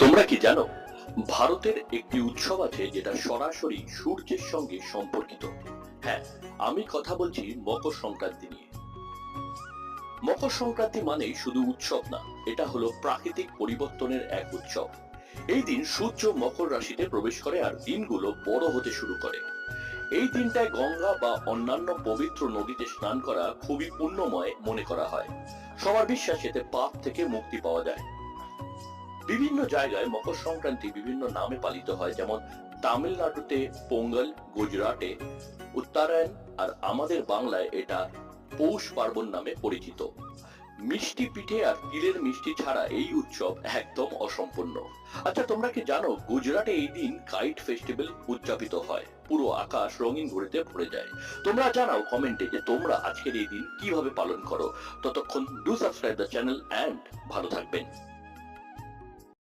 তোমরা কি জানো, ভারতের একটি উৎসব আছে যেটা সরাসরি সূর্যের সঙ্গে সম্পর্কিত। হ্যাঁ আমি কথা বলছি মকর সংক্রান্তি নিয়ে। মকর সংক্রান্তি মানেই শুধু উৎসব না, এটা হলো প্রাকৃতিক পরিবর্তনের এক উৎসব। এই দিন সূর্য মকর রাশিতে প্রবেশ করে আর দিনগুলো বড় হতে শুরু করে। এই দিনটায় গঙ্গা বা অন্যান্য পবিত্র নদীতে স্নান করা খুবই পুণ্যময় মনে করা হয়। সবার বিশ্বাস, এতে পাপ থেকে মুক্তি পাওয়া যায়। বিভিন্ন জায়গায় মকর সংক্রান্তি বিভিন্ন নামে পালিত হয়, যেমন তামিলনাড়ুতে পোঙ্গল, গুজরাটে উত্তরায়ণ আর আমাদের বাংলায় এটা পৌষ পার্বণ নামে পরিচিত। মিষ্টি পিঠে আর তিলের মিষ্টি ছাড়া এই উৎসব একদম অসম্পূর্ণ। আচ্ছা তোমরা কি জানো গুজরাটে এই দিন কাইট ফেস্টিভ্যাল উদযাপিত হয়? পুরো আকাশ রঙিন ঘুরিতে ভরে যায়। তোমরা জানাও কমেন্টে যে তোমরা আজকের এই দিন কীভাবে পালন করো। ততক্ষণ do subscribe the channel and ভালো থাকবেন।